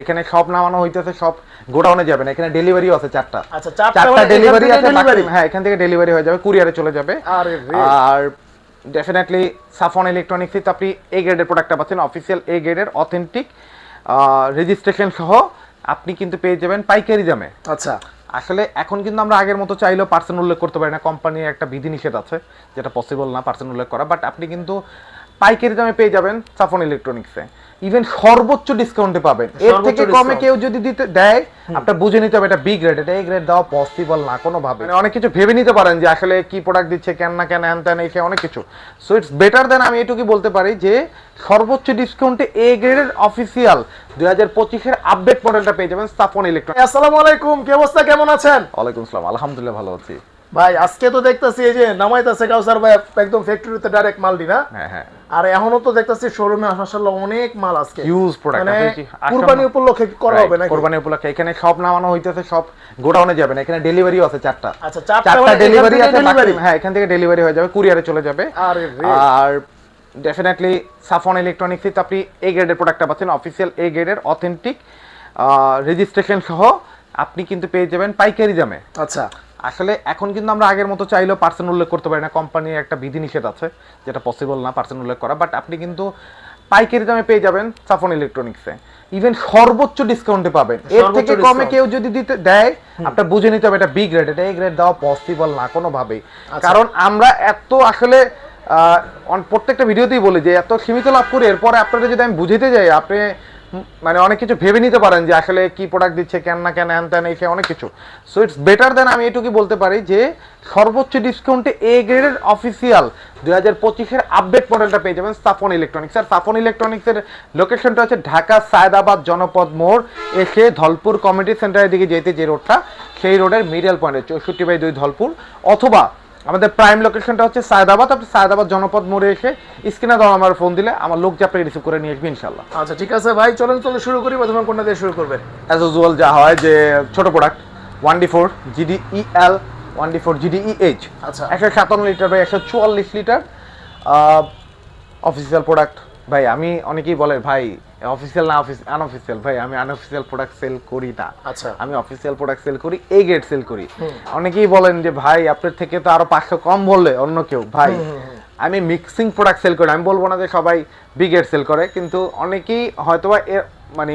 এখানে সব নামানো হইতেছে সব গোডাউনে যাবে না এখানে ডেলিভারিও আছে চারটা। আচ্ছা চারটা চারটা ডেলিভারি আছে হ্যাঁ এখান থেকে ডেলিভারি হয়ে যাবে কুরিয়ারে চলে যাবে। আরে আর ডেফিনেটলি সাফন ইলেকট্রনিক্সে তো আপনি এ গ্রেডের প্রোডাক্টটা পাচ্ছেন অফিসিয়াল এ গ্রেডের অথেন্টিক রেজিস্ট্রেশন সহ আপনি কিন্তু পেয়ে যাবেন পাইকারি দামে। আচ্ছা। আসলে এখন কিন্তু আমরা আগের মতো চাইলেও পার্সেন্ট উল্লেখ করতে পারি না কোম্পানির একটা বিধিনিষেধ আছে যেটা পসিবল না পার্সেন্ট উল্লেখ করা বাট আপনি কিন্তু পাইকারি দামে পেয়ে যাবেন সাফন ইলেকট্রনিক্সে ইভেন সর্বোচ্চ ডিসকাউন্টে পাবেন। এর থেকে কমে কেউ যদি দিতে দেয় আপনার বুঝে নিতে হবে এটা বি গ্রেড এটা এ গ্রেড দেওয়া পসিবল না কোনো ভাবে মানে অনেক কিছু ভেবে নিতে পারেন যে আসলে কি প্রোডাক্ট দিচ্ছে কেন না কেন হ্যান ত্যান এসে অনেক কিছু। সো ইটস বেটার দেন আমি এটুকুই বলতে পারি যে সর্বোচ্চ ডিসকাউন্টে এ গ্রেডের অফিসিয়াল দুই হাজার পঁচিশের আপডেট মডেলটা পেয়ে যাবেন সাফন ইলেকট্রনিক্স আসসালামু আলাইকুম কি অবস্থা কেমন আছেন? ওয়ালাইকুম আসসালাম আলহামদুলিল্লাহ ভালো আছি। ভাই আজকে তো দেখতেছি এই যে নামাইতেছে কাউসার ভাই একদম ফ্যাক্টরিতে ডাইরেক্ট মাল দি না হ্যাঁ হ্যাঁ। আর এখনও তো দেখতেছি শোরুমে মাশাআল্লাহ অনেক মাল আজকে। হিউজ প্রোডাক্ট মানে কুরবানি উপলক্ষে করা হবে নাকি? কোরবানি উপলক্ষে। এখানে সব নামানো হইতেছে সব গোডাউনে যাবে না এখানে ডেলিভারিও আছে চারটা। আচ্ছা চারটা চারটা মানে ডেলিভারি আছে? হ্যাঁ এখান থেকে ডেলিভারি হয়ে যাবে কুরিয়ারে চলে যাবে। আরে আর ডেফিনেটলি সাফন ইলেকট্রনিক্সে তো আপনি এ গ্রেডের প্রোডাক্টটা পাচ্ছেন অফিসিয়াল এ গ্রেডের অথেন্টিক রেজিস্ট্রেশন সহ। আপনি কিন্তু পেয়ে যাবেন পাইকারি দামে। আচ্ছা। আসলে এখন কিন্তু আমরা আগের মতো চাইলেও পার্সেন্ট উল্লেখ করতে পারি না। কোম্পানির একটা বিধিনিষেধ আছে যেটা পসিবল না পার্সেন্ট উল্লেখ করা বাট আপনি কিন্তু পাইকারি দামে পেয়ে যাবেন সাফন ইলেকট্রনিক্সে ইভেন সর্বোচ্চ ডিসকাউন্টে পাবেন। এর থেকে কমে কেউ যদি দিতে দেয় আপনার বুঝে নিতে হবে এটা বি গ্রেড এটা এ গ্রেড দেওয়া পসিবল না কোনোভাবেই। আচ্ছা। কারণ আমরা এত আসলে প্রত্যেকটা ভিডিওতেই বলি যে এত সীমিত লাভ করি এরপরে আপনারা যদি আমি বুঝিতে যাই আপনি মানে অনেক কিছু ভেবে নিতে পারেন যে আসলে কি প্রোডাক্ট দিচ্ছে, কেন না কেন, হ্যান ত্যান এসে অনেক কিছু। সো ইটস বেটার দেন আমি এটুকুই বলতে পারি যে সর্বোচ্চ ডিসকাউন্টে এ গ্রেডের অফিসিয়াল দুই হাজার পঁচিশের আপডেট মডেলটা পেয়ে যাবেন সাফন ইলেকট্রনিক্স আর সাফন ইলেকট্রনিক্সের লোকেশনটা হচ্ছে ঢাকা সায়দাবাদ জনপদ মোড়। এসে ধলপুর কমিটি সেন্টারের দিকে যেতে যে রোডটা সেই রোডের মিডল পয়েন্টে চৌষট্টি বাই দুই ধলপুর। অথবা আমাদের প্রাইম লোকেশনটা হচ্ছে সায়দাবাদ। আপনি সায়দাবাদ জনপদ মোড়ে এসে স্ক্রিনে ধরো আমার ফোন দিলে আমার লোক যাপে রিসিভ করে নিয়ে আসবে ইনশাল্লাহ আচ্ছা ঠিক আছে ভাই চলেন চলে শুরু করি প্রথমে কোনটা দিয়ে শুরু করবেন? অ্যাজ ইউজুয়াল যা হয় যে ছোট product one D four GD E L one D four GD E H আচ্ছা। একশো সাতান্ন লিটার বা একশো চুয়াল্লিশ লিটার অফিসিয়াল প্রোডাক্ট ভাই আমি অনেকেই বলে ভাই অফিসিয়াল না অফিস আনঅফিসিয়াল ভাই আমি আনঅফিসিয়াল প্রোডাক্ট সেল করি না। আচ্ছা। আমি অফিসিয়াল প্রোডাক্ট সেল করি এ গ্রেড সেল করি। অনেকেই বলেন যে ভাই আপনার থেকে তো আরও পাঁচশো কম বললে অন্য কেউ। ভাই আমি মিক্সিং প্রোডাক্ট সেল করি। আমি বলব না যে সবাই বি গ্রেড সেল করে কিন্তু অনেকেই হয়তোবা মানে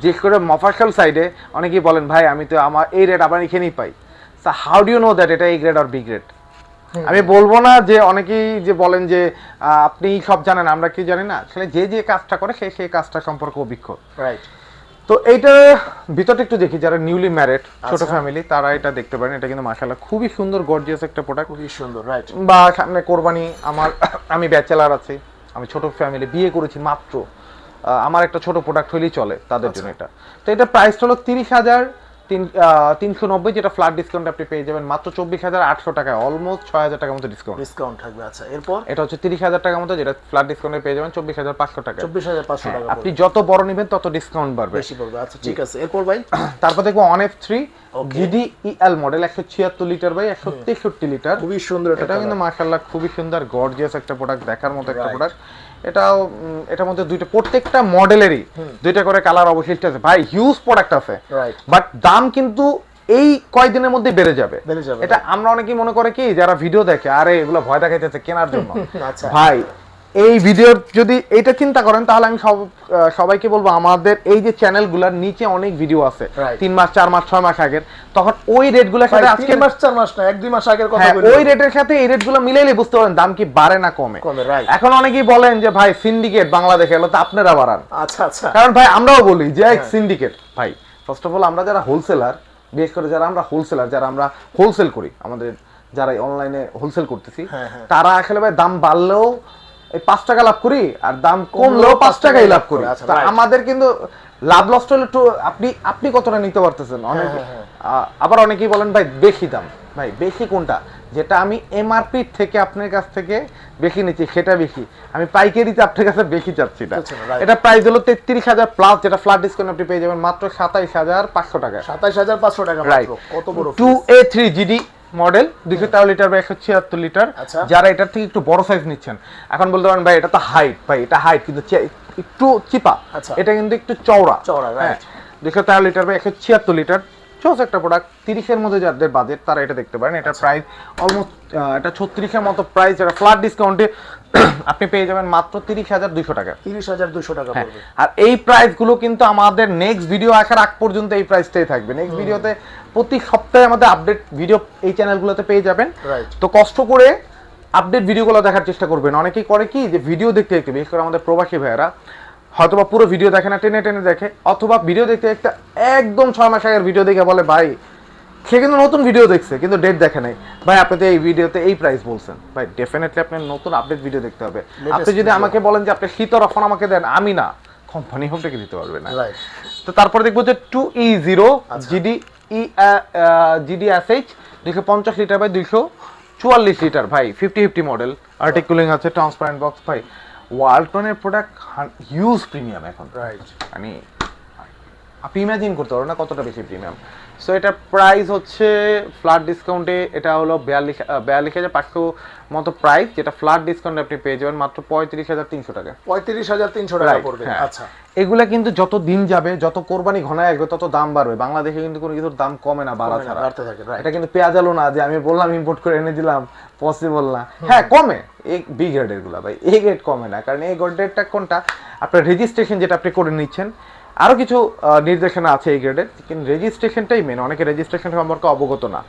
বিশেষ করে মফাসল সাইডে অনেকেই বলেন ভাই আমি তো আমার এই রেট আবার এখানেই পাই। How do you know that এটা এ গ্রেড আর বি গ্রেড আমি বলব না যে অনেকেই যে বলেন যে আপনি সব জানেন আমরা কি জানি না। আসলে যে যে কাজটা করে সে সেই কাজটা সম্পর্কে অভিজ্ঞ। রাইট তো এইটা ভিতরটা একটু দেখি যারা নিউলি ম্যারেড ছোট আচ্ছা। ফ্যামিলি তারা এটা দেখতে পারেন। এটা কিন্তু মাশাআল্লাহ খুবই সুন্দর গর্জিয়াস একটা প্রোডাক্ট খুবই সুন্দর রাইট বা সামনে কোরবানি আমার আমি ব্যাচেলার আছি। আমি ছোট ফ্যামিলি বিয়ে করেছি মাত্র। আমার একটা ছোট প্রোডাক্ট হলেই চলে তাদের জন্য এটা। তো এটা প্রাইস হলো তিরিশ হাজার তিন তিনশো নব্বই যেটা ফ্ল্যাট ডিসকাউন্ট আপনি পেয়ে যাবেন মাত্র চব্বিশ হাজার আটশো টাকায় অলমোস্ট ছয় হাজার টাকার মতো ডিসকাউন্ট ডিসকাউন্ট থাকবে আচ্ছা এরপর? এটা হচ্ছে তিরিশ হাজার টাকার মতো যেটা ফ্ল্যাট ডিসকাউন্টে পেয়ে যাবেন চব্বিশ হাজার পাঁচশো টাকা চব্বিশ হাজার পাঁচশো টাকা আপনি যত বড় নেবেন তত ডিসকাউন্ট বাড়বে। বেশি পড়বে আচ্ছা ঠিক আছে এরপর ভাই? তারপর দেখব on F three Okay. GD EL model একশো ছিয়াত্তর লিটার বাই একশো তেষট্টি লিটার খুবই সুন্দর এটা কিন্তু। মাশাআল্লাহ খুবই সুন্দর গর্জিয়াস একটা প্রোডাক্ট দেখার মতো একটা প্রোডাক্ট এটাও এটার মধ্যে দুইটা প্রত্যেকটা মডেলেরই দুইটা করে কালার অবশিষ্ট আছে। ভাই হিউজ প্রোডাক্ট আছে। বাট দাম কিন্তু এই কয়দিনের মধ্যে বেড়ে যাবে। এটা আমরা অনেকেই মনে করে কি যারা ভিডিও দেখে আরে এগুলো ভয় দেখাইতেছে কেনার জন্য। আচ্ছা। ভাই এই ভিডিওর যদি এটা চিন্তা করেন তাহলে আমি সব সবাইকে বলব আমাদের এই যে চ্যানেলগুলোর নিচে অনেক ভিডিও আছে। তিন মাস চার মাস ছয় মাস আগের। তখন ওই রেটগুলোর সাথে আজকে মাস চার মাস না এক দুই মাস আগের কথা হ্যাঁ ওই রেটের সাথে এই রেটগুলো মিলাইলে বুঝতে পারেন দাম কি বাড়ে না কমে। এখন অনেকেই বলেন যে ভাই সিন্ডিকেট বাংলাদেশে এলো তো আপনারা বাড়ান। আচ্ছা আচ্ছা। কারণ ভাই আমরাও বলি যে হ্যাঁ। সিন্ডিকেট ভাই ফার্স্ট অফ অল আমরা যারা হোলসেলার বিশেষ করে যারা আমরা হোলসেলার যারা আমরা হোলসেল করি আমাদের যারা অনলাইনে হোলসেল করতেছি হ্যাঁ, হ্যাঁ। তারা আসলে ভাই দাম বাড়লেও এই পাঁচ টাকা লাভ করি আর দাম কমলেও পাঁচ টাকাই লাভ করি। আচ্ছা, আমাদের কিন্তু লাভ লস হলে আপনি আপনি কতটা নিতে পারতেছেন? অনেক হ্যাঁ, হ্যাঁ। আবার অনেকেই বলেন ভাই বেশি দাম। ভাই বেশি কোনটা? যেটা আমি এমআরপি থেকে আপনার কাছ থেকে বেশি নিচ্ছি সেটা বেশি। আমি পাইকারিতে আপনার কাছে বেশি চাচ্ছি না। এটা প্রাইস হলো তেত্রিশ হাজার প্লাস যেটা ফ্ল্যাট ডিসকাউন্ট আপনি পেয়ে যাবেন মাত্র সাতাইশ হাজার পাঁচশো টাকা। সাতাইশ হাজার পাঁচশো টাকা কত বড় two A three GD model দুইশো তেরো লিটার বা একশো ছিয়াত্তর লিটার আচ্ছা। যারা এটার থেকে একটু বড় সাইজ নিচ্ছেন এখন বলতে পারেন ভাই এটা তো হাইট ভাই এটা হাইট কিন্তু একটু চিপা আচ্ছা। এটা কিন্তু একটু চওড়া চওড়া, দুইশো হ্যাঁ দুশো তেরো লিটার বা একশো ছিয়াত্তর লিটার চোস একটা প্রোডাক্ট তিরিশের মধ্যে যাদের বাজেট তারা এটা দেখতে পারেন। আচ্ছা। এটা প্রাইস অলমোস্ট এটা ছত্রিশের মতো প্রাইস এটা ফ্ল্যাট ডিসকাউন্টে আপনি পেয়ে যাবেন মাত্র তিরিশ হাজার দুশো টাকা। তিরিশ হাজার দুশো টাকা হ্যাঁ, আর এই প্রাইসগুলো কিন্তু আমাদের নেক্সট ভিডিও আসার আগ পর্যন্ত এই প্রাইসটাই থাকবে। নেক্সট ভিডিওতে প্রতি সপ্তাহে আমাদের আপডেট ভিডিও এই চ্যানেলগুলোতে পেয়ে যাবেন। তো কষ্ট করে আপডেট ভিডিওগুলো দেখার চেষ্টা করবেন। অনেকেই করে কি যে ভিডিও দেখতে দেখতে বিশেষ করে আমাদের প্রবাসী ভাইয়েরা হয়তোবা পুরো ভিডিও দেখে না টেনে টেনে দেখে অথবা ভিডিও দেখতে একটা একদম ছয় মাস আগের ভিডিও দেখে বলে ভাই সে কিন্তু নতুন ভিডিও দেখছে কিন্তু ডেট দেখে নাই। ভাই আপনি তো এই ভিডিওতে এই প্রাইস বলছেন। ভাই ডেফিনেটলি আপনার নতুন আপডেট ভিডিও দেখতে হবে। আপনি যদি আমাকে বলেন যে আপনি শীতর অফার আমাকে দেন আমি না। কোম্পানি হোম থেকে দিতে পারবে না। রাইট তো তারপরে দেখব যে two E zero. GD E GD S H দুইশো পঞ্চাশ লিটার বাই দুইশো চুয়াল্লিশ লিটার ভাই ফিফটি ফিফটি মডেল আর্টিকুলিং আছে ট্রান্সপারেন্ট বক্স ভাই ওয়ালটনের প্রোডাক্ট হিউজ প্রিমিয়াম এখন। রাইট মানে আপনি ইমাজিন করতে পারো না কতটা বেশি প্রিমিয়াম সো এটা প্রাইস হচ্ছে ফ্ল্যাট ডিসকাউন্টে এটা হলো বিয়াল্লিশ বিয়াল্লিশ হাজার পাঁচশো মতো প্রাইস যেটা ফ্ল্যাট ডিসকাউন্টে আপনি পেয়ে যাবেন মাত্র পঁয়ত্রিশ হাজার তিনশো টাকা। পঁয়ত্রিশ হাজার তিনশো টাকা পড়বে হ্যাঁ। আচ্ছা। এগুলা কিন্তু যত দিন যাবে যত কোরবানি ঘনায় আসবে তত দাম বাড়বে। বাংলাদেশে কিন্তু কোনো কিছুর দাম কমে না বাড়া ছাড়া। বাড়তে থাকে, এটা কিন্তু পেঁয়াজ আলু না যে আমি বললাম ইম্পোর্ট করে এনে দিলাম পসিবল না। হ্যাঁ কমে। এই বি গ্রেডেরগুলা ভাই এই গ্রেড কমে না। কারণ এই গ্রেডেরটা কোনটা? আপনার রেজিস্ট্রেশন যেটা আপনি করে নিচ্ছেন আরও কিছু নির্দেশনা আছে এই গ্রেডের কিন্তু রেজিস্ট্রেশনটাই মেন অনেকে রেজিস্ট্রেশন সম্পর্কে অবগত না।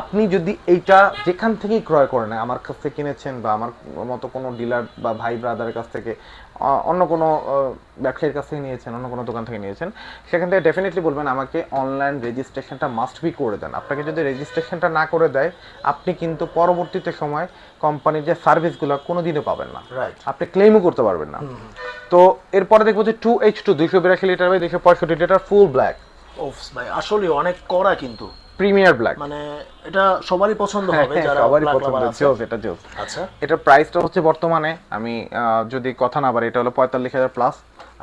আপনি যদি এইটা যেখান থেকেই ক্রয় করেন আমার কাছ থেকে কিনেছেন বা আমার মতো কোনো ডিলার বা ভাই ব্রাদারের কাছ থেকে অন্য কোনো ব্যবসায়ীর কাছ থেকে নিয়েছেন অন্য কোনো দোকান থেকে নিয়েছেন সেখান থেকে ডেফিনেটলি বলবেন আমাকে অনলাইন রেজিস্ট্রেশনটা মাস্ট বি করে দেন। আপনাকে যদি রেজিস্ট্রেশনটা না করে দেয় আপনি কিন্তু পরবর্তীতে সময় কোম্পানির যে সার্ভিসগুলো কোনোদিনও পাবেন না। রাইট আপনি ক্লেমও করতে পারবেন না। তো এরপরে দেখব যে টু এইচ টু দুইশো বিরাশি লিটার বাই দুইশো পঁয়ষট্টি লিটার ফুল ব্ল্যাক ওফস ভাই আসলে অনেক কড়া কিন্তু। প্রিমিয়ার ব্ল্যাক মানে এটা সবারই পছন্দ হবে যারা হ্যাঁ, সবারই পছন্দ। জোস এটা জোস আচ্ছা। এটার প্রাইসটা হচ্ছে বর্তমানে আমি যদি কথা না বাড়ি এটা হলো পঁয়তাল্লিশ হাজার প্লাস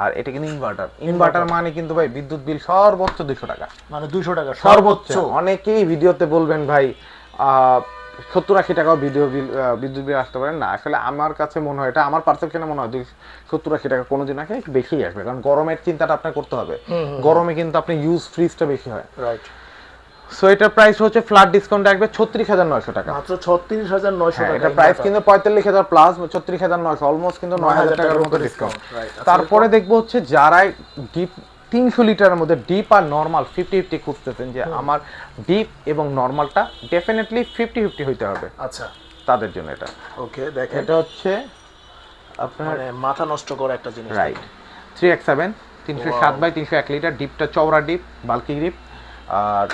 আর এটা কিন্তু ইনভার্টার ইনভার্টার মানে কিন্তু ভাই বিদ্যুৎ বিল সর্বোচ্চ দুশো টাকা। মানে দুইশো টাকা সর্বোচ্চ। অনেকেই ভিডিওতে বলবেন ভাই সত্তর আশি টাকাও ভিডিও বিল বিদ্যুৎ বিল আসতে পারেন না আসলে আমার কাছে মনে হয় এটা আমার পারসেপশনে মনে হয় দুই সত্তর আশি টাকা কোনোদিন আগে একটু বেশি আসবে। কারণ গরমের চিন্তাটা আপনার করতে হবে। গরমে কিন্তু আপনি ইউজ ফ্রিজটা বেশি হয়। রাইট সো এটার প্রাইস হচ্ছে ফ্ল্যাট ডিসকাউন্ট আসবে ছত্রিশ হাজার নয়শো টাকা। মাত্র ছত্রিশ হাজার নয়শো হ্যাঁ, টাকা এটা প্রাইস কিন্তু পঁয়তাল্লিশ হাজার প্লাস ছত্রিশ হাজার নয়শো অলমোস্ট কিন্তু নয় হাজার টাকার মতো ডিসকাউন্ট তারপরে দেখব হচ্ছে যারাই ডিপ তিনশো লিটারের মধ্যে ডিপ আর নর্মাল ফিফটি ফিফটি খুঁজতেছেন যে আমার ডিপ এবং নর্মালটা ডেফিনেটলি ফিফটি ফিফটি হইতে হবে। আচ্ছা। তাদের জন্য এটা। ওকে দেখেন। এটা হচ্ছে আপনার মানে মাথা নষ্ট করা একটা জিনিস রাইট থ্রি এক্স সেভেন তিনশো সাত বাই তিনশো এক লিটার ডিপটা চওড়া ডিপ বাল্কি ডিপ আর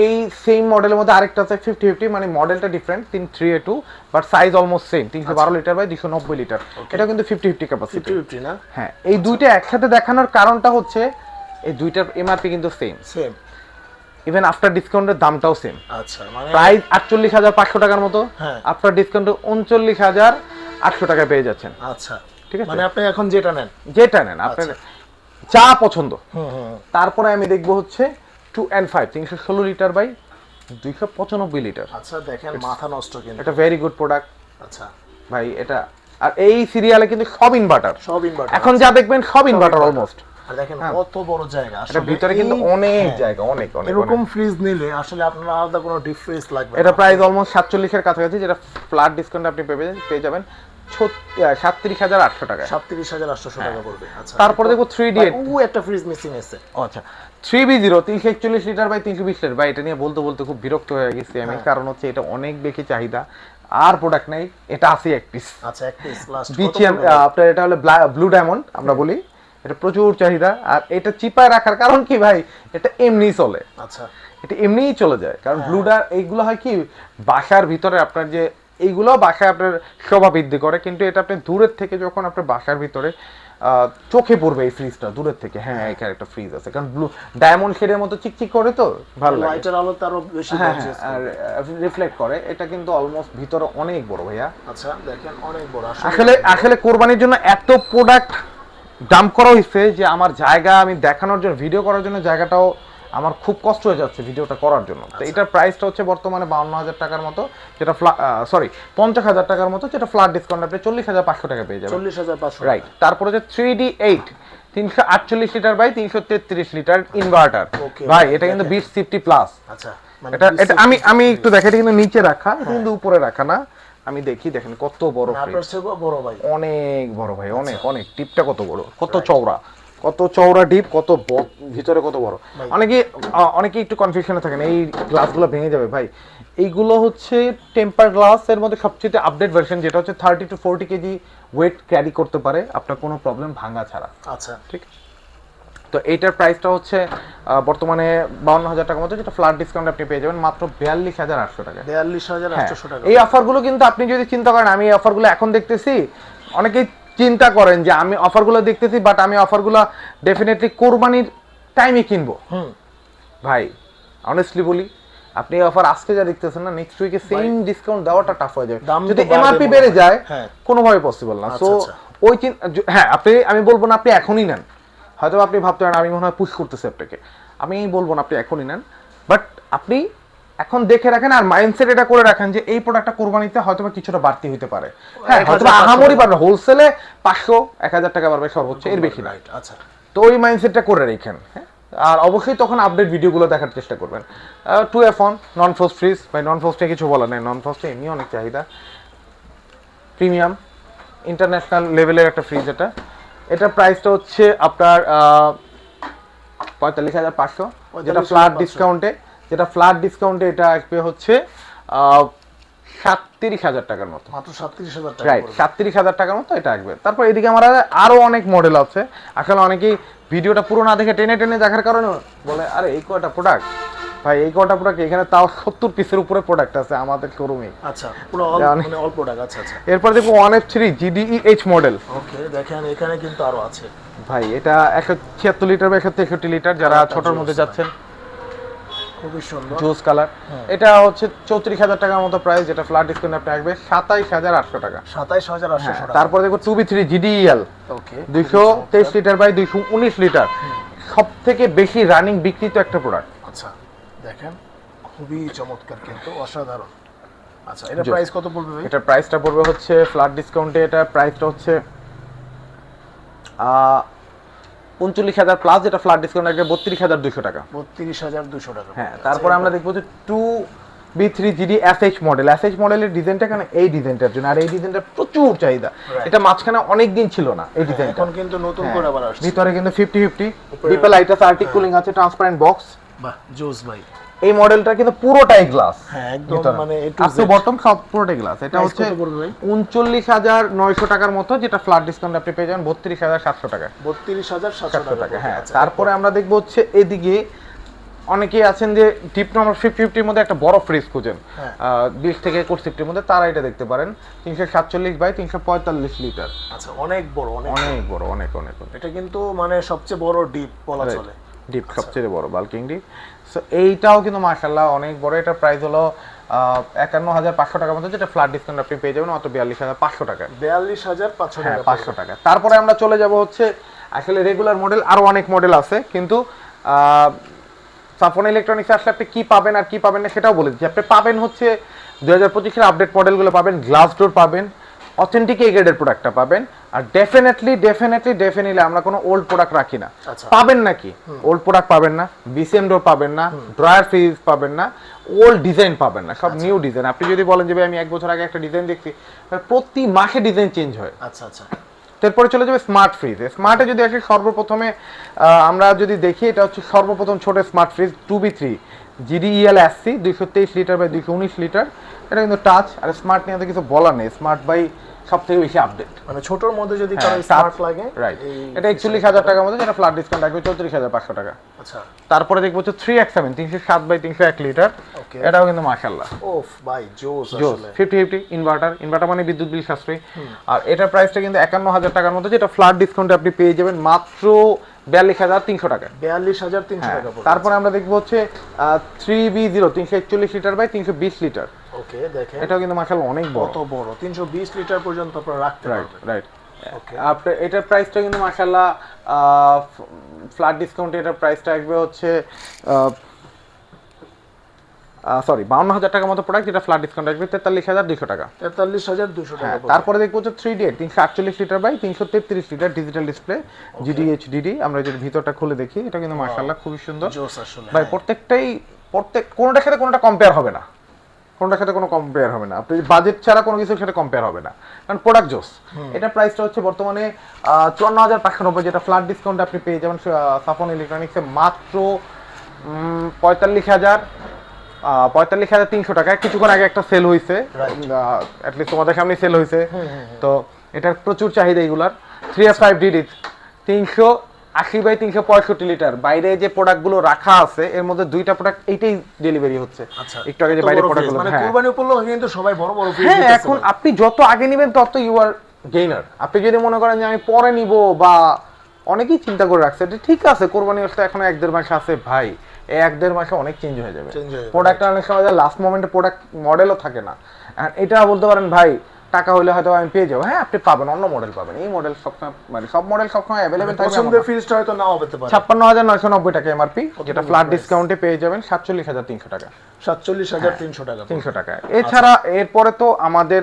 এই সেম মডেলের মধ্যে আরেকটা আছে ফিফটি ফিফটি মানে মডেলটা ডিফারেন্ট তিন three A two but size almost same তিনশো বারো লিটার বাই দুশো নব্বই লিটার এটা কিন্তু ফিফটি ফিফটি ক্যাপাসিটি ফিফটি না? হ্যাঁ এই দুইটা একসাথে দেখানোর কারণটা হচ্ছে এই দুইটার এমআরপি কিন্তু সেম সেম ইভেন আফটার ডিসকাউন্টের দামটাও সেম আচ্ছা মানে প্রাইস আটচল্লিশ হাজার পাঁচশো টাকার মতো হ্যাঁ। আফটার ডিসকাউন্টে উনচল্লিশ হাজার আটশো টাকায় পেয়ে যাচ্ছেন। আচ্ছা। ঠিক আছে। মানে আপনি এখন যেটা নেন। যেটা নেন আপনার যা পছন্দ। তারপরে আমি দেখব হচ্ছে টু অ্যান্ড ফাইভ তিনশো ষোলো লিটার বাই দুইশো পঁচানব্বই লিটার আচ্ছা দেখেন মাথা নষ্ট কিন্তু। এটা ভেরি গুড প্রোডাক্ট আচ্ছা। ভাই এটা আর এই সিরিয়ালে কিন্তু সব ইনভার্টার সব ইনভার্টার এখন যা দেখবেন সব ইনভার্টার অলমোস্ট আর দেখেন কত বড় জায়গা আসলে ভিতরে কিন্তু অনেক হ্যাঁ, জায়গা অনেক অনেক এরকম ফ্রিজ নিলে আসলে আপনার আলাদা কোনো ডিফারেন্স লাগবে এটা প্রাইস অলমোস্ট কাছাকাছি যেটা ফ্ল্যাট ডিসকাউন্ট আপনি পেয়ে পেয়ে যাবেন। সাতত্রিশ হাজার আটশো টাকা সাতত্রিশ হাজার আটশো টাকা পড়বে। আচ্ছা তারপরে দেখব থ্রি ডি ও একটা ফ্রিজ মিসিং আছে। আচ্ছা। থ্রি বি জিরো তিনশো একচল্লিশ লিটার বাই তিনশো বিশ লিটার বাই এটা নিয়ে বলতে বলতে খুব বিরক্ত হয়ে গেছি আমি। হ্যাঁ। কারণ হচ্ছে এটা অনেক বেশি চাহিদা। আর প্রোডাক্ট নেই এটা আছে এক পিস আচ্ছা এক পিস বিচিএম আপনার এটা হলো ব্লু ডায়মন্ড আমরা বলি। এটা প্রচুর চাহিদা। আর এটা চিপায় রাখার কারণ কি ভাই? এটা এমনি চলে। আচ্ছা। এটা এমনিই চলে যায়। কারণ হ্যাঁ। ব্লুডার এইগুলো হয় কি? বাসার ভিতরে আপনার যে এইগুলো বাসায় আপনার শোভা বৃদ্ধি করে কিন্তু এটা আপনি দূরের থেকে যখন আপনার বাসার ভিতরে চোখে পড়বে এই ফ্রিজটা দূরের থেকে। হ্যাঁ এখানে একটা ফ্রিজ আছে। কারণ ব্লু ডায়মন্ড শেডের মতো চিকচিক করে তো ভালো লাগে। লাইটের আলো তারও বেশি হ্যাঁ হ্যাঁ আর রিফ্লেক্ট করে। এটা কিন্তু অলমোস্ট ভিতরে অনেক বড় ভাইয়া। আচ্ছা দেখেন অনেক বড়। আসলে আসলে কোরবানির জন্য এত প্রোডাক্ট ডাম্প করা হয়েছে যে আমার জায়গা আমি দেখানোর জন্য ভিডিও করার জন্য জায়গাটাও আমার খুব কষ্ট হয়ে যাচ্ছে ভিডিওটা করার জন্য। আচ্ছা। তো এটার প্রাইসটা হচ্ছে বর্তমানে বাউন্ন হাজার টাকার মতো যেটা সরি পঞ্চাশ হাজার টাকার মতো যেটা ফ্ল্যাট ডিসকাউন্ট আপনি চল্লিশ হাজার পাঁচশো টাকা পেয়ে যাবেন। চল্লিশ হাজার পাঁচশো রাইট তারপরে যে থ্রি ডি এইট তিনশো আটচল্লিশ লিটার বাই তিনশো তেত্রিশ লিটার ইনভার্টার ভাই এটা কিন্তু বিশ ফিফটি প্লাস আচ্ছা মানে এটা এটা আমি আমি একটু দেখে এটা কিন্তু নিচে রাখা কিন্তু উপরে রাখা না। আমি দেখি দেখেন কত বড় মানে বড় ভাই। অনেক বড় ভাই অনেক আচ্ছা। অনেক। টিপটা কত বড়? কত চওড়া। কত চওড়া ডিপ কত ভিতরে কত বড়। অনেকে অনেকে একটু কনফিউশনে থাকেন এই গ্লাসগুলো ভেঙে যাবে ভাই। এইগুলো হচ্ছে টেম্পার গ্লাস এর মধ্যে সবচেয়ে আপডেট ভার্সন যেটা হচ্ছে thirty two forty KG weight carry করতে পারে আপনার কোনো প্রবলেম ভাঙা ছাড়া। আচ্ছা। ঠিক? তো এইটার প্রাইসটা হচ্ছে বর্তমানে বাউন্ন হাজার টাকার মতো যেটা ফ্ল্যাট ডিসকাউন্ট আপনি পেয়ে যাবেন মাত্র বিয়াল্লিশ হাজার আটশো টাকা। বিয়াল্লিশ হাজার হ্যাঁ, আটশো টাকা। এই অফারগুলো কিন্তু আপনি যদি চিন্তা করেন আমি এই অফারগুলো এখন দেখতেছি অনেকেই চিন্তা করেন যে আমি অফারগুলো দেখতেছি বাট আমি অফারগুলো ডেফিনেটলি কোরবানির টাইমে কিনবো। ভাই অনেস্টলি বলি আপনি অফার আজকে যা দেখতেছেন না নেক্সট উইকে সেম ডিসকাউন্ট দেওয়াটা টাফ হয়ে যাবে। যদি এমআরপি বেড়ে যায় হ্যাঁ। কোনোভাবে পসিবল না। আচ্ছা, সো আচ্ছা। ওই চিন- হ্যাঁ আপনি আমি বলব না আপনি এখনই নেন। হয়তো আপনি ভাবতে পারেন আমি মনে হয় পুশ করতেছি আপনাকে। আমি বলব না আপনি এখনই নেন বাট আপনি এখন দেখে রাখেন আর মাইন্ডসেট এটা করে রাখেন যে এই প্রোডাক্টটা কোরবানিতে হয়তো কিছুটা বাড়তি হতে পারে। হ্যাঁ হয়তো আহামরি পারবে হোলসেলে পাঁচশো এক হাজার টাকা পারবে সর্বোচ্চ এর বেশি না। আচ্ছা। তো ওই মাইন্ডসেটটা করে রেখেন হ্যাঁ। আর অবশ্যই তখন আপডেট ভিডিওগুলো দেখার চেষ্টা করবেন। Two F on non frost fridge ভাই নন ফ্রস্টে কিছু বলা নেই। নন ফ্রস্টে এমনি অনেক চাহিদা। প্রিমিয়াম ইন্টারন্যাশনাল লেভেলের একটা ফ্রিজ এটা। এটার প্রাইসটা হচ্ছে আপনার পঁয়তাল্লিশ হাজার পাঁচশো যেটা 45,500 ফ্ল্যাট ডিসকাউন্টে যেটা ফ্ল্যাট ডিসকাউন্টে এটা আসবে হচ্ছে সাতত্রিশ হাজার টাকার মতো। মাত্র সাতত্রিশ হাজার টাকা রাইট সাতত্রিশ হাজার টাকার মতো এটা আসবে। তারপর এদিকে আমার আরও অনেক মডেল আছে। আসলে অনেকেই ভিডিওটা পুরো না দেখে টেনে টেনে দেখার কারণে বলে আরে এই কয়টা প্রোডাক্ট ভাই এই কয়টা প্রোডাক্ট এখানে তাও সত্তর পিসের উপরে প্রোডাক্ট আছে আমাদের শোরুমে আচ্ছা পুরো অল অনেক- মানে আচ্ছা আচ্ছা। এরপর দেখব one F three GDE H model okay দেখেন এখানে কিন্তু আরও আছে। ভাই এটা একশো ছিয়াত্তর লিটার বা একশো তেষট্টি লিটার যারা একটা ছোটোর মধ্যে যাচ্ছেন। খুবই সুন্দর। Juice colour. হ্যাঁ। এটা হচ্ছে চৌত্রিশ হাজার টাকার মতো প্রাইস যেটা ফ্ল্যাট ডিসকাউন্ট আপনি আসবে সাতাইশ হাজার আটশো টাকা। সাতাইশ হাজার আটশো হ্যাঁ, টাকা। দেখব two B three GDL okay দুইশো তেইশ লিটার বাই দুইশো উনিশ লিটার সব থেকে বেশি রানিং বিক্রিত একটা প্রোডাক্ট আচ্ছা দেখেন খুবই চমৎকার কিন্তু অসাধারণ। আচ্ছা এটা প্রাইস কত পড়বে ভাই? এটার প্রাইসটা পড়বে হচ্ছে ফ্ল্যাট ডিসকাউন্টে এটা প্রাইসটা হচ্ছে উনচল্লিশ হাজার প্লাস যেটা ফ্ল্যাট ডিসকাউন্ট আসবে বত্রিশ হাজার দুশো টাকা। বত্রিশ হাজার দুশো টাকা। হ্যাঁ তারপরে আমরা দেখব যে two B three GD S H model S H মডেলের ডিজাইনটা কেন? এই ডিজাইনটার জন্য। আর এই ডিজাইনটা প্রচুর চাহিদা। এটা মাঝখানে অনেক দিন ছিল না এই ডিজাইন এখন কিন্তু নতুন করে আবার আসছে। ভিতরে কিন্তু ফিফটি ফিফটি ডিপেল আইটাস আর্টিক কুলিং আছে ট্রান্সপারেন্ট বক্স বাহ জোস ভাই। এই মডেলটা কিন্তু পুরোটাই গ্লাস হ্যাঁ একদম মানে Z। বটম সব পুরোটাই গ্লাস এটা হচ্ছে কত পড়বে ভাই? উনচল্লিশ হাজার নয়শো টাকার মতো যেটা ফ্ল্যাট ডিসকাউন্ট আপনি পেয়ে যাবেন বত্রিশ হাজার সাতশো টাকা। বত্রিশ হাজার সাতশো সাতশো টাকা টাকা হ্যাঁ আচ্ছা, তারপরে আমরা দেখব হচ্ছে এদিকে অনেকেই আছেন যে ডিপ নম্বর ফিফটি ফিফটির মধ্যে একটা বড় ফ্রিজ খুঁজেন। হ্যাঁ। বিশ থেকে একুশ ফিফটির মধ্যে তারা এটা দেখতে পারেন। তিনশো সাতচল্লিশ বাই তিনশো পঁয়তাল্লিশ লিটার। আচ্ছা অনেক বড় অনেক বড়। অনেক অনেক অনেক এটা কিন্তু মানে সবচেয়ে বড় ডিপ বলা চলে। ডিপ সবচেয়ে বড় বাল্কিং ডিপ সো এইটাও কিন্তু মার্শাল্লাহ অনেক বড়। এটার প্রাইস হলো একান্ন হাজার পাঁচশো টাকার মতো যেটা ফ্ল্যাট ডিসকাউন্ট আপনি পেয়ে যাবেন মাত্র বিয়াল্লিশ হাজার পাঁচশো টাকা। বিয়াল্লিশ হাজার পাঁচশো হ্যাঁ টাকা পাঁচশো টাকা। তারপরে আমরা চলে যাব হচ্ছে আসলে রেগুলার মডেল আরও অনেক মডেল আছে কিন্তু সাফন ইলেকট্রনিক্স আসলে আপনি কি পাবেন আর কি পাবেন না সেটাও বলে দিচ্ছি। আপনি পাবেন হচ্ছে দুই হাজার পঁচিশের আপডেট মডেলগুলো পাবেন গ্লাস ডোর পাবেন অথেন্টিক এ গ্রেডের প্রোডাক্টটা পাবেন। আর ডেফিনেটলি ডেফিনেটলি ডেফিনেটলি আমরা কোনো ওল্ড প্রোডাক্ট রাখি না। আচ্ছা। পাবেন নাকি? ওল্ড প্রোডাক্ট পাবেন না বিসিএম ডোর পাবেন না ড্রয়ার ফ্রিজ পাবেন না ওল্ড ডিজাইন পাবেন না সব নিউ ডিজাইন আপনি যদি বলেন যে ভাই আমি এক বছর আগে একটা ডিজাইন দেখছি প্রতি মাসে ডিজাইন চেঞ্জ হয়। আচ্ছা আচ্ছা। এরপরে চলে যাবে স্মার্ট ফ্রিজ স্মার্টে যদি আসি সর্বপ্রথমে আমরা যদি দেখি এটা হচ্ছে সর্বপ্রথম ছোট smart fridge two B three GDEL SC দুইশো তেইশ লিটার বাই দুইশো উনিশ লিটার এটা কিন্তু টাচ আর স্মার্ট নিয়ে তো কিছু বলার নেই। স্মার্ট বাই সব থেকে বেশি আপডেট মানে ছোটর মধ্যে যদি কারও হ্যাঁ, স্মার্ট লাগে রাইট এটা একচল্লিশ হাজার টাকার মধ্যে যেটা ফ্ল্যাট ডিসকাউন্ট রাখবে চৌত্রিশ হাজার পাঁচশো টাকা। আচ্ছা। তারপরে দেখব হচ্ছে থ্রি এক্স সেভেন তিনশো সাত বাই তিনশো এক লিটার এটাও কিন্তু ওফ ভাই জোস আসলে। ইনভার্টার ইনভার্টার মানে বিদ্যুৎ বিল সাশ্রয়ী। আর এটার প্রাইসটা কিন্তু একান্ন হাজার টাকার মতো যেটা ফ্ল্যাট ডিসকাউন্টে আপনি পেয়ে যাবেন মাত্র বিয়াল্লিশ হাজার তিনশো টাকা। বিয়াল্লিশ হাজার তিনশো হ্যাঁ টাকা তারপরে আমরা দেখব হচ্ছে থ্রি বি জিরো তিনশো একচল্লিশ লিটার বাই তিনশো বিশ লিটার ওকে দেখেন। এটাও কিন্তু মাসাল অনেক বড়। কত বড়? তিনশো বিশ লিটার পর্যন্ত আপনারা রাখতে পারবেন। রাইট আপনার এটার প্রাইসটা কিন্তু মাসাল্লাহ ফ্ল্যাট ডিসকাউন্টে এটার প্রাইসটা আসবে হচ্ছে সরি বাউন্ন হাজার টাকার মতো প্রোডাক্ট যেটা ফ্ল্যাট ডিসকাউন্ট আসবে তেতাল্লিশ হাজার দুশো টাকা। তেতাল্লিশ হাজার দুশো টাকা হ্যাঁ তারপরে দেখব হচ্ছে থ্রি ডি তিনশো আটচল্লিশ লিটার বাই তিনশো তেত্রিশ litre digital display GDH DD আমরা যদি ভিতরটা খুলে দেখি এটা কিন্তু মার্শাল্লাহ খুবই সুন্দর। ভাই প্রত্যেকটাই প্রত্যেক কোনোটার সাথে কোনোটা কম্পেয়ার হবে না। কোনোটার সাথে কোনো কম্পেয়ার হবে না। আপনি বাজেট ছাড়া কোনো কিছুর সাথে কম্পেয়ার হবে না। কারণ প্রোডাক্ট জোস। এটা প্রাইসটা হচ্ছে বর্তমানে চুয়ান্ন হাজার পাঁচশো নব্বই যেটা ফ্ল্যাট ডিসকাউন্ট আপনি পেয়ে যাবেন সাফন ইলেকট্রনিক্সে মাত্র পঁয়তাল্লিশ হাজার পঁয়তাল্লিশ হাজার তিনশো টাকায়। কিছুক্ষণ আগে একটা সেল হয়েছে অ্যাটলিস্ট তোমাদের সামনে সেল হয়েছে তো এটার প্রচুর চাহিদা এগুলার। থ্রি এফ ফাইভ ডিডি তিনশো আশি বাই তিনশো পঁয়ষট্টি লিটার। বাইরে যে প্রোডাক্টগুলো রাখা আছে এর মধ্যে দুইটা প্রোডাক্ট এইটাই ডেলিভারি হচ্ছে। আচ্ছা একটু আগে যে বাইরে প্রোডাক্টগুলো মানে হ্যাঁ। কুরবানি উপলক্ষে কিন্তু সবাই বড় বড় হ্যাঁ এখন আপনি যত আগে নেবেন তত ইউ আর গেইনার আপনি যদি মনে করেন যে আমি পরে নিব বা অনেকেই চিন্তা করে রাখছে এটা ঠিক আছে কোরবানি আসতে এখন এক দেড় মাস আছে ভাই। এই এক দেড় মাসে অনেক চেঞ্জ হয়ে হয়ে যাবে, প্রোডাক্ট অনেক সময় লাস্ট মোমেন্টে প্রোডাক্ট মডেলও থাকে না। এটা বলতে পারেন ভাই টাকা হলে হয়তো আমি পেয়ে যাব। হ্যাঁ আপনি পাবেন অন্য মডেল পাবেন। এই মডেল সবসময় মানে সব মডেল সবসময় অ্যাভেলেবেল থাকবে পছন্দের না। হয়তো নাও পেতে পারে। ছাপ্পান্ন হাজার নয়শো নব্বই টাকা এমআরপি যেটা ফ্ল্যাট ডিসকাউন্টে পেয়ে যাবেন সাতচল্লিশ হাজার তিনশো টাকা। সাতচল্লিশ হাজার তিনশো টাকা। তিনশো টাকা। এছাড়া এরপরে তো আমাদের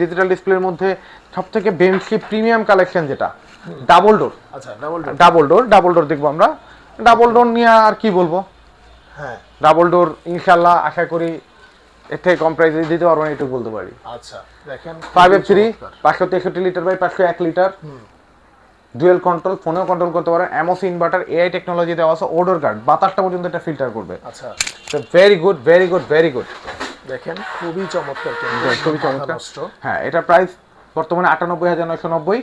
ডিজিটাল ডিসপ্লের মধ্যে সব থেকে বেঞ্চি প্রিমিয়াম কালেকশন যেটা ডাবল ডোর আচ্ছা double door double door double door দেখব আমরা। ডাবল ডোর নিয়ে আর কি বলব? হ্যাঁ। ডাবল ডোর ইনশাল্লাহ আশা করি এর থেকে কম প্রাইসে দিতে পারব না এটুকু বলতে পারি। আচ্ছা দেখেন ফাইভ এফ থ্রি পাঁচশো তেষট্টি লিটার বাই পাঁচশো এক লিটার ডুয়েল কন্ট্রোল ফোনেও কন্ট্রোল করতে পারেন এমওসি ইনভার্টার এআই টেকনোলজি দেওয়া আছে ওডোর গার্ড বাতাসটা পর্যন্ত এটা ফিল্টার করবে। আচ্ছা। Very good very good very good দেখেন খুবই চমৎকার খুবই চমৎকার। হ্যাঁ এটা প্রাইস বর্তমানে আটানব্বই হাজার নয়শো নব্বই।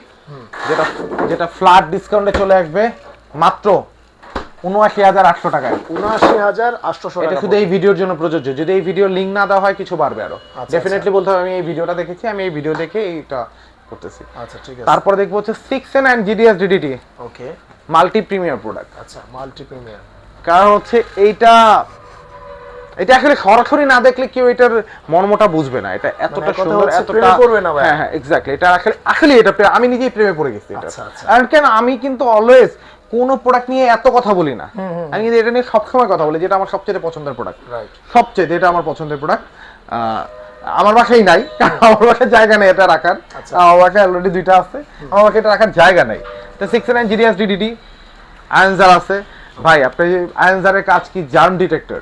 যেটা যেটা ফ্ল্যাট ডিসকাউন্টে চলে আসবে মাত্র উনআশি হাজার আটশো টাকায়। উনআশি হাজার এটা শুধু এই ভিডিওর জন্য প্রযোজ্য। যদি এই ভিডিও লিঙ্ক না দেওয়া হয় কিছু বাড়বে আরও। আচ্ছা, ডেফিনেটলি বলতে হবে আমি এই ভিডিওটা দেখেছি আমি এই ভিডিও দেখে এইটা করতেছি। আচ্ছা ঠিক আছে। তারপরে দেখব হচ্ছে six N and GDS DDT okay multi premier product আচ্ছা মাল্টি প্রিমিয়ার কারণ হচ্ছে এইটা এটা আসলে সরাসরি না দেখলে কেউ এটার মর্মটা বুঝবে না। এটা এতটা মানে সুন্দর এতটা পড়বে না। হ্যাঁ হ্যাঁ এক্স্যাক্টলি এটা আসলে আসলে এটা আমি নিজেই প্রেমে পড়ে গেছি এটা। আচ্ছা, আচ্ছা। আর কেন আমি কিন্তু অলওয়েজ কোন প্রোডাক্ট নিয়ে এত কথা বলি না। আমি কিন্তু এটা নিয়ে সবসময় কথা বলি যেটা আমার সবচেয়ে পছন্দের প্রোডাক্ট সবচেয়ে এটা আমার পছন্দের প্রোডাক্ট আমার বাসায় নাই আমার বাসায় জায়গা নেই এটা রাখার। আচ্ছা। আমার বাসায় অলরেডি দুইটা আছে আমার বাসায় এটা রাখার জায়গা নেই। তো সিক্স নাইন জিডিএস ডিডিডি আয়নজার আছে। ভাই আপনি আয়নজারের কাজ কি? জার্ম ডিটেক্টর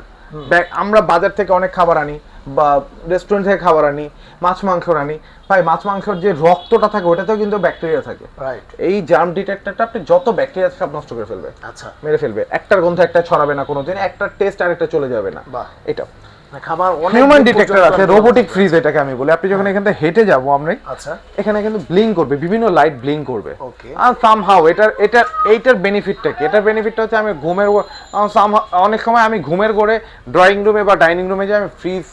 আমরা বাজার থেকে অনেক খাবার আনি। বা রেস্টুরেন্ট থেকে খাবার আনি মাছ মাংস আনি। ভাই মাছ মাংসের যে রক্তটা থাকে ওটাতেও কিন্তু ব্যাকটেরিয়া থাকে। রাইট এই জার্ম ডিটেক্টরটা আপনি যত ব্যাকটেরিয়া সব নষ্ট করে ফেলবে। আচ্ছা। মেরে ফেলবে। একটার গন্ধ একটা ছড়াবে না কোনোদিন একটা টেস্ট আরেকটা চলে যাবে না। বাহ। এটা। মানে খাবার অনেক হিউম্যান ডিটেক্টর আছে রোবোটিক ফ্রিজ এটাকে আমি বলি। আপনি যখন এখান থেকে হেঁটে যাব আমরা আচ্ছা। এখানে কিন্তু ব্লিং করবে বিভিন্ন লাইট ব্লিং করবে. আর সামহাউ এটার এটা এইটার বেনিফিটটা কি? এটার বেনিফিটটা হচ্ছে আমি ঘুমের অনেক সময় আমি ঘুমের ঘরে ড্রয়িং রুমে বা ডাইনিং রুমে যাই আমি ফ্রিজ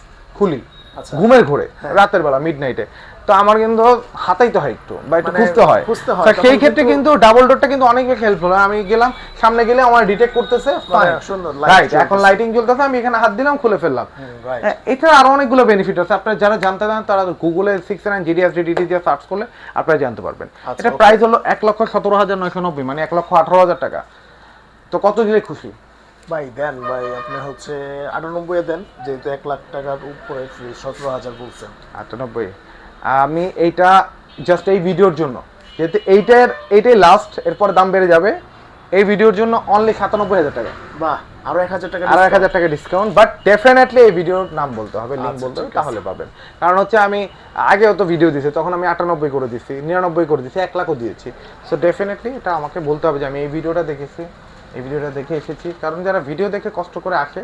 খুলি আচ্ছা। ঘুমের ঘরে রাতের বেলা মিড নাইটে তো আমার কিন্তু হাতাইতে হয় একটু বা একটু মানে খুঁজতে হয়। তা সেই ক্ষেত্রে কিন্তু- ডাবল ডোরটা কিন্তু অনেক বেশি হেল্পফুল আমি গেলাম সামনে গেলে আমার ডিটেক্ট করতেছে মানে রাইট এখন লাইটিং চলতেছে আমি এখানে হাত দিলাম খুলে ফেললাম. হ্যাঁ, এটার আরও অনেকগুলো বেনিফিট আছে। আপনারা যারা জানতে চান তারা গুগলে সিক্স নাইন জিডিএস ডিডিটি দিয়ে সার্চ করলে আপনারা জানতে পারবেন। আচ্ছা, এটা প্রাইস হলো এক লক্ষ সতেরো হাজার নয়শো নব্বই মানে এক লক্ষ আঠারো হাজার টাকা। তো কত দিলে খুশি? ভাই দেন ভাই আপনি হচ্ছে আটানব্বই দেন যেহেতু এক লাখ টাকার উপরে ফ্রিজ সতেরো হাজার বলছেন। আটানব্বই। আমি এইটা জাস্ট এই ভিডিওর জন্য যেহেতু এইটার এইটাই লাস্ট এরপর দাম বেড়ে যাবে। এই ভিডিওর জন্য অনলি সাতানব্বই হাজার টাকা। বাহ আরও এক হাজার টাকা আর এক হাজার টাকা ডিসকাউন্ট বাট ডেফিনেটলি এই ভিডিওর নাম বলতে হবে লিঙ্ক আচ্ছা, বলতে হবে তাহলে পাবেন। কারণ হচ্ছে আমি আগেও তো ভিডিও দিয়েছি তখন আমি আটানব্বই করে দিচ্ছি নিরানব্বই করে দিচ্ছি এক লাখও দিয়েছি। সো ডেফিনেটলি এটা আমাকে বলতে হবে যে আমি এই ভিডিওটা দেখেছি। এই ভিডিওটা দেখে এসেছি। কারণ যারা ভিডিও দেখে কষ্ট করে আসে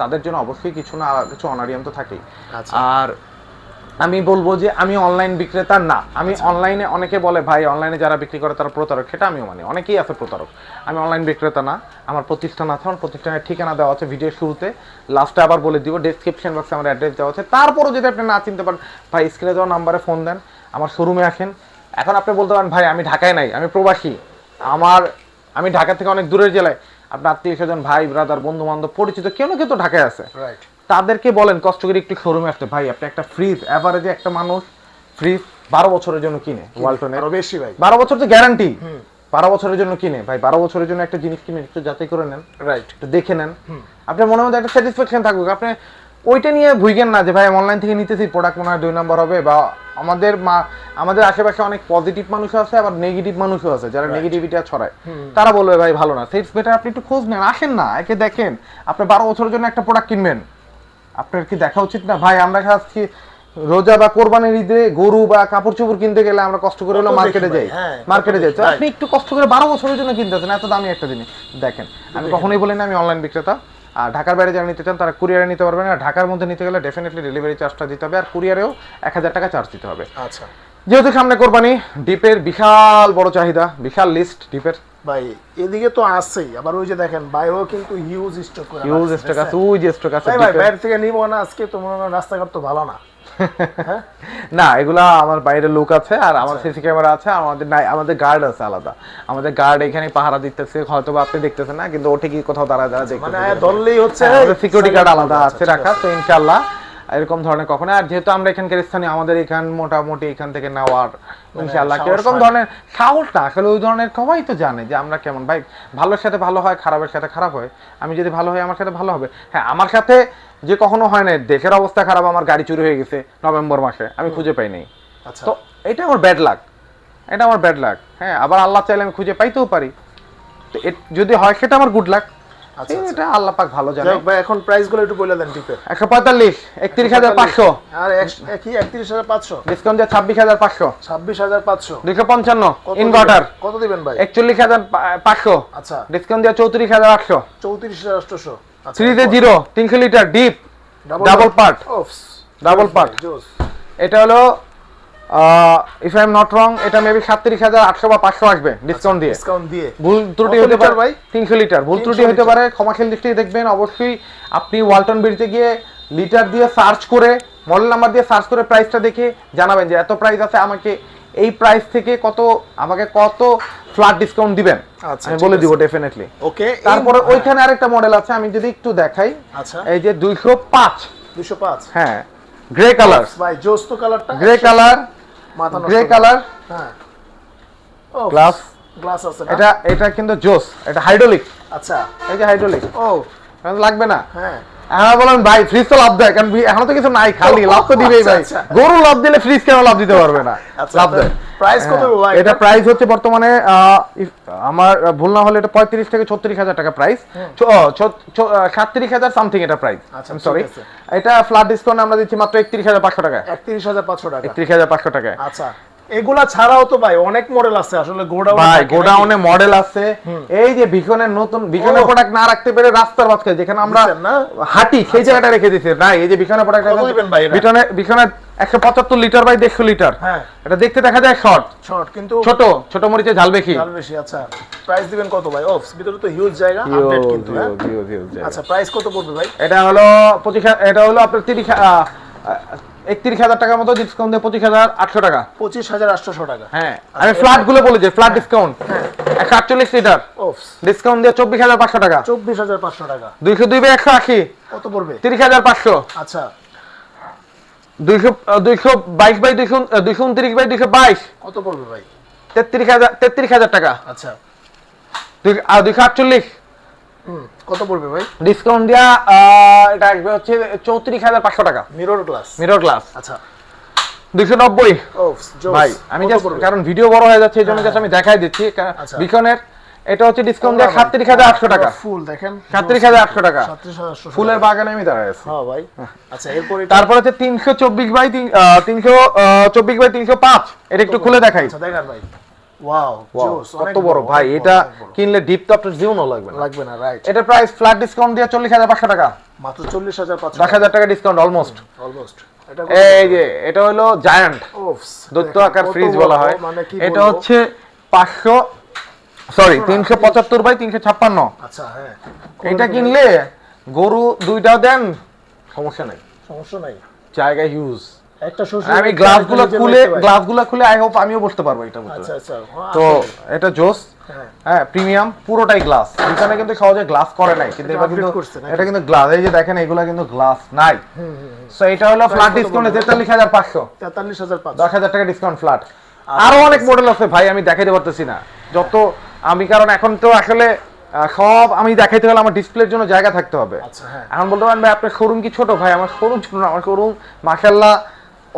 তাদের জন্য অবশ্যই কিছু না কিছু অনারিয়াম তো থাকেই। আচ্ছা। আর আমি বলব যে আমি অনলাইন বিক্রেতা না। আমি অনলাইনে অনেকে বলে ভাই অনলাইনে যারা বিক্রি করে তারা প্রতারক। সেটা আমিও মানি। অনেকেই আছে প্রতারক। আমি অনলাইন বিক্রেতা না। আমার প্রতিষ্ঠান আছে আমার প্রতিষ্ঠানের ঠিকানা দেওয়া আছে ভিডিওর শুরুতে। লাস্টে আবার বলে দিব ডেসক্রিপশন বক্সে আমার অ্যাড্রেস দেওয়া আছে। তারপরও যদি আপনি না চিনতে পারেন ভাই স্ক্রিনে দেওয়া নাম্বারে ফোন দেন। আমার শোরুমে আসেন। এখন আপনি বলতে পারেন ভাই আমি ঢাকায় নাই আমি প্রবাসী। আমার আমি ঢাকা থেকে অনেক দূরের জেলায় আপনার আত্মীয় স্বজন ভাই ব্রাদার বন্ধু বান্ধব পরিচিত কেউ না কেউ তো ঢাকায় আছে। তাদেরকে বলেন কষ্ট করে একটু শোরুমে আসতে ভাই আপনি একটা ফ্রিজ অ্যাভারেজে একটা মানুষ ফ্রিজ বারো বছরের জন্য কিনে ওয়ালটনের বেশি ভাই। বারো বছর তো গ্যারান্টি বারো বছরের জন্য কিনে ভাই বারো বছরের জন্য একটা জিনিস কিনে একটু যাচাই করে নেন রাইট একটু দেখে নেন। আপনার মনে মধ্যে একটা স্যাটিসফ্যাকশন থাকুক। আপনি ওইটা নিয়ে ভুইগেন না যে ভাই অনলাইন থেকে নিতেছি প্রোডাক্ট মনে হয় দুই নম্বর হবে বা আমাদের মা আমাদের আশেপাশে অনেক পজিটিভ মানুষও আছে আবার নেগেটিভ মানুষও আছে যারা নেগেটিভিটি ছড়ায়। তারা বলবে ভাই ভালো না। সেটস বেটার আপনি একটু খোঁজ নেন আসেন না একে দেখেন। আপনি বারো বছরের জন্য একটা প্রোডাক্ট কিনবেন। আপনার কি দেখা উচিত না? ভাই আমরা খাচ্ছি রোজা বা কোরবানির ঈদে গরু বা কাপড় চোপড় কিনতে গেলে আমরা কষ্ট করে হলো মার্কেটে যাই। হ্যাঁ, মার্কেটে যাই। তো আপনি একটু কষ্ট করে বারো বছরের জন্য কিনতেছেন এত দামি একটা জিনিস। দেখেন আমি কখনোই বলি না আমি অনলাইন বিক্রেতা। আর ঢাকার বাইরে যারা নিতে চান তারা কুরিয়ারে নিতে পারবেন। আর ঢাকার মধ্যে নিতে গেলে ডেফিনেটলি ডেলিভারি চার্জটা দিতে হবে। আর কুরিয়ারেও এক হাজার টাকা চার্জ দিতে হবে। আচ্ছা। যেহেতু সামনে কোরবানি ডিপের বিশাল বড় চাহিদা বিশাল লিস্ট ডিপের। ভাই এদিকে তো আছেই। আবার ওই যে দেখেন বাইরেও কিন্তু হিউজ স্টক হিউজ স্টক আছে দেখছেন? স্টক আছে ভাই বাইরে থেকে নিবো না আজকে তো মনে হয় রাস্তাঘাট তো ভালো না। না এগুলা আমার বাইরে লোক আছে আর আমার আচ্ছা। সিসি ক্যামেরা আছে আমাদের নাই আমাদের গার্ড আছে আলাদা। আমাদের গার্ড এখানে পাহারা দিতেছে হয়তো বা আপনি দেখতেছেন না কিন্তু ওঠে কি কোথাও দাঁড়া দাঁড়া মানে দেখতেছে ধরলেই হচ্ছে সিকিউরিটি গার্ড আলাদা আচ্ছা, আছে রাখা তো ইনশাআল্লাহ এরকম ধরনের কখনো। আর যেহেতু আমরা এখানকার স্থানীয় আমাদের এখান মোটামুটি এখান থেকে নেওয়ার ইনশাআল্লাহ মানে এরকম ধরনের সাহস না আসলে ওই ধরনের সবাই তো জানে যে আমরা কেমন। ভাই ভালোর সাথে ভালো হয় খারাপের সাথে খারাপ হয়। আমি যদি ভালো হয় আমার সাথে ভালো হবে। হ্যাঁ আমার সাথে যে কখনো হয় না দেশের অবস্থা খারাপ আমার গাড়ি চুরি হয়ে গেছে নভেম্বর মাসে আমি খুঁজে পাই নাই। আচ্ছা। তো এটা আমার ব্যাড লাক এটা আমার ব্যাড লাক হ্যাঁ আবার আল্লাহ চাইলে আমি খুঁজে পাইতেও পারি। তো যদি হয় সেটা আমার গুড লাক। এটা আল্লাহ পাক ভালো জানে। ভাই এখন প্রাইস একটু বলে দেন টিপের একশো পঁয়তাল্লিশ একত্রিশ হাজার পাঁচশো। আর হাজার পাঁচশো? ডিসকাউন্ট দিয়ে ছাব্বিশ হাজার পাঁচশো। ছাব্বিশ হাজার পাঁচশো। দুইশো পঞ্চান্ন কত ইনভার্টার কত দিবেন ভাই? একচল্লিশ হাজার পাঁচশো। আচ্ছা। ডিসকাউন্ট দিয়ে চৌত্রিশ হাজার আটশো। চৌত্রিশ হাজার আটশোশো। আচ্ছা থ্রিতে জিরো তিনশো litre deep double part Double part. এটা হলো if I am not wrong এটা মেবি সাতত্রিশ হাজার আটশো বা পাঁচশো আসবে ডিসকাউন্ট দিয়ে। ডিসকাউন্ট দিয়ে। ভুল ত্রুটি হতে পারে? ভাই? তিনশো লিটার ভুল ত্রুটি হতে। পারে ক্ষমাশীল দৃষ্টিতে দেখবেন অবশ্যই আপনি ওয়ালটন বিড়িতে গিয়ে লিটার দিয়ে সার্চ করে মডেল নাম্বার দিয়ে সার্চ করে প্রাইসটা দেখে জানাবেন যে এত প্রাইস আছে আমাকে এই প্রাইস থেকে কত আমাকে কত ফ্ল্যাট ডিসকাউন্ট দিবেন। আচ্ছা, আমি বলে দিব ডেফিনেটলি ওকে তারপরে ওইখানে আরেকটা মডেল আছে আমি যদি একটু দেখাই। আচ্ছা। এই যে দুইশো পাঁচ। দুশো পাঁচ। হ্যাঁ গ্রে কালার ভাই জোস তো কালারটা গ্রে কালার মাথা গ্রে কালার হ্যাঁ গ্লাস গ্লাস আছে এটা এটা কিন্তু জোস এটা হাইড্রোলিক আচ্ছা। এই যে হাইড্রোলিক ও লাগবে না। হ্যাঁ। হ্যাঁ বলেন ভাই ফ্রিজ তো লাভ দেয় কারণ এখনও তো কিছু নাই খালি লাভ তো দিবেই আচ্ছা, ভাই। আচ্ছা। গরু লাভ দিলে ফ্রিজ কেন লাভ দিতে পারবে না? আচ্ছা, লাভ দেয়। Price কত হ্যাঁ, ভাই? এটা? প্রাইস হচ্ছে বর্তমানে আমার ভুল না হলে এটা পঁয়ত্রিশ থেকে ছত্রিশ হাজার টাকা প্রাইস সাতত্রিশ হাজার সামথিং এটা প্রাইস ঠিক সরি এটা ফ্ল্যাট ডিসকাউন্ট আমরা দিচ্ছি মাত্র একত্রিশ হাজার পাঁচশো টাকা একত্রিশ হাজার পাঁচশো টাকা। একত্রিশ হাজার পাঁচশো টাকায়। আচ্ছা। এগুলা ছাড়াও তো ভাই অনেক মডেল আছে আসলে গোডাউন ভাই গোডাউনে মডেল আছে। এই যে ভিকনের নতুন ভিকনের প্রোডাক্ট না রাখতে পেরে রাস্তার মাঝখানে যেখানে আমরা হাঁটি সেই জায়গাটা রেখে দিছি না এই যে ভিকনের প্রোডাক্ট দিবেন ভাই এটা? ভিকনের ভিকনের একশো পঁচাত্তর লিটার বাই দেড়শো লিটার হ্যাঁ। এটা দেখতে দেখা যায় শর্ট শর্ট কিন্তু ছোট ছোট মরিচে ঝাল বেশি। দাম বেশি আচ্ছা। প্রাইস দিবেন কত ভাই? অফ ভিতরে তো হিউজ জায়গা আপডেট কিন্তু হ্যাঁ? আচ্ছা প্রাইস কত পড়বে ভাই? এটা হলো পঁচিশ হা- এটা হলো আপনার তিরিশ একত্রিশ হাজার টাকার মতো ডিসকাউন্ট দিয়ে পঁচিশ হাজার আটশো টাকা। পঁচিশ হাজার আটশোশো টাকা। হ্যাঁ আমি ফ্ল্যাটগুলো বলে যে ফ্ল্যাট ডিসকাউন্ট একশো আটচল্লিশ লিটার ডিসকাউন্ট দিয়ে চব্বিশ হাজার পাঁচশো টাকা। চব্বিশ হাজার পাঁচশো টাকা। দুইশো দুই একশো আশি। কত পড়বে? তিরিশ হাজার পাঁচশো। আচ্ছা। দুইশো দুইশো বাইশ বাই দুইশো দুইশো উনত্রিশ বাই দুইশো বাইশ। কত পড়বে ভাই? তেত্রিশ হাজার তেত্রিশ হাজার টাকা। আচ্ছা। দুই- আর দুইশো আটচল্লিশ। কত পড়বে ভাই? ডিসকাউন্ট দিয়া এটা আসবে হচ্ছে চৌত্রিশ হাজার পাঁচশো টাকা। মিরর গ্লাস মিরর গ্লাস আচ্ছা। দুইশো নব্বই। ভাই আমি জাস্ট কারণ ভিডিও বড় হয়ে যাচ্ছে এই জন্য জাস্ট আমি দেখাই দিচ্ছি। বিকনের এটা হচ্ছে ডিসকাউন্ট দিয়ে সাতত্রিশ হাজার আটশো টাকা। ফুল দেখেন। সাতত্রিশ হাজার আটশো টাকা। ফুলের বাগানে আমি দাঁড়ায় আছি। হ্যাঁ ভাই। আচ্ছা এরপর তারপর হচ্ছে তিনশো চব্বিশ বাই তিনশো চব্বিশ বাই তিনশো পাঁচ। এটা একটু খুলে দেখাই। আচ্ছা দেখান ভাই। ওয়াও কত বড় ভাই এটা কিনলে ডিপ তো আপনার জীবনও লাগবে না। লাগবে না রাইট এটা প্রাইস ফ্ল্যাট ডিসকাউন্ট দিয়ে চল্লিশ হাজার পাঁচশো টাকা। মাত্র চল্লিশ হাজার পাঁচশো দশ হাজার টাকা। ডিসকাউন্ট অলমোস্ট অলমোস্ট এই যে এটা হলো জায়ান্ট দৈত্য আকার ফ্রিজ বলা হয়। মানে এটা হচ্ছে পাঁচশো সরি তিনশো পঁচাত্তর বাই তিনশো ছাপ্পান্ন। আচ্ছা হ্যাঁ। এটা কিনলে গরু দুইটাও দেন সমস্যা নাই। সমস্যা নাই। জায়গা হিউজ একটা আমি নিজের খুলে ভাই। খুলে আই হোপ আমিও বসতে পারব এটা আচ্ছা আচ্ছা। হ্যাঁ, তো এটা জোস। হ্যাঁ। প্রিমিয়াম পুরোটাই গ্লাস এখানে কিন্তু সহজে গ্লাস করে নাই কিন্তু এটা কিন্তু এটা কিন্তু গ্লাস এই যে দেখেন এগুলো কিন্তু গ্লাস নাই। সো এটা হলো ফ্ল্যাট কত ডিসকাউন্ট বলবেন? তেতাল্লিশ হাজার পাঁচশো। তেতাল্লিশ হাজার পাঁচশো। দশ হাজার টাকা ডিসকাউন্ট ফ্ল্যাট আরও অনেক মডেল আছে ভাই আমি দেখাইতে পারতেছি না। যত আমি কারণ এখন তো আসলে সব আমি দেখাইতে গেলে আমার ডিসপ্লের জন্য জায়গা থাকতে হবে। আচ্ছা হ্যাঁ। এখন বলতে পারেন ভাই আপনার শোরুম কি ছোট? ভাই আমার শোরুম ছোট না। আমার শোরুম মাসাল্লাহ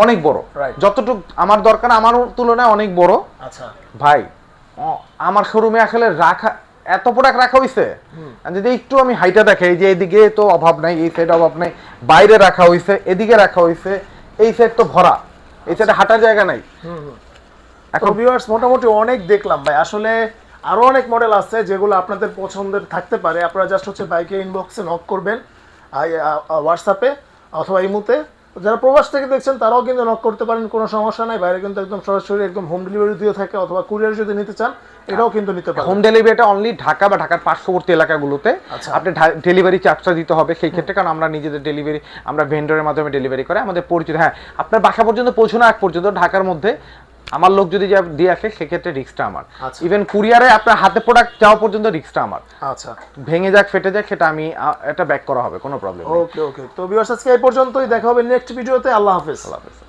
অনেক বড়. যতটুকু আমার দরকার আমার তুলনায় অনেক বড়। আচ্ছা। ভাই আমার শোরুমে আসলে রাখা এত প্রোডাক্ট রাখা হয়েছে আর যদি একটু আমি হাইটা দেখাই যে এদিকে তো অভাব নাই এই সাইড অভাব নাই বাইরে রাখা হয়েছে এদিকে রাখা হয়েছে এই সাইড তো ভরা এই সাইডে হাঁটার জায়গা নাই। এখন ভিউয়ার্স মোটামুটি অনেক দেখলাম ভাই। আসলে আরও অনেক মডেল আছে যেগুলো আপনাদের পছন্দের থাকতে পারে। আপনারা জাস্ট হচ্ছে বাইকে ইনবক্সে নক করবেন হোয়াটসঅ্যাপে অথবা ইমুতে। যারা প্রবাস থেকে দেখছেন তারাও কিন্তু নক করতে পারেন কোনো সমস্যা নাই। বাইরে কিন্তু একদম সরাসরি একদম হোম ডেলিভারি দিয়ে থাকে অথবা কুরিয়ার যদি নিতে চান এটাও কিন্তু নিতে পারেন। হোম ডেলিভারিটা অনলি ঢাকা বা ঢাকার পার্শ্ববর্তী এলাকাগুলোতে আচ্ছা। আপনি ডেলিভারি চার্জটা দিতে হবে। সেই ক্ষেত্রে কারণ আমরা নিজেদের ডেলিভারি আমরা ভেন্ডরের মাধ্যমে ডেলিভারি করে আমাদের পরিচিত হ্যাঁ আপনার বাসা পর্যন্ত পৌঁছানো এক পর্যন্ত ঢাকার মধ্যে আমার লোক যদি দিয়ে আসে সেক্ষেত্রে রিক্সটা আমার। আচ্ছা। ইভেন কুরিয়ারে আপনার হাতে প্রোডাক্ট যাওয়া পর্যন্ত রিক্সটা আমার। আচ্ছা। ভেঙে যাক ফেটে যাক সেটা আমি এটা ব্যাক করা হবে কোনো প্রবলেম ওকে ওকে তো ভিউয়ার্স আজকে এই পর্যন্তই। দেখা হবে নেক্সট ভিডিওতে আল্লাহ হাফেজ। আল্লাহ হাফেজ।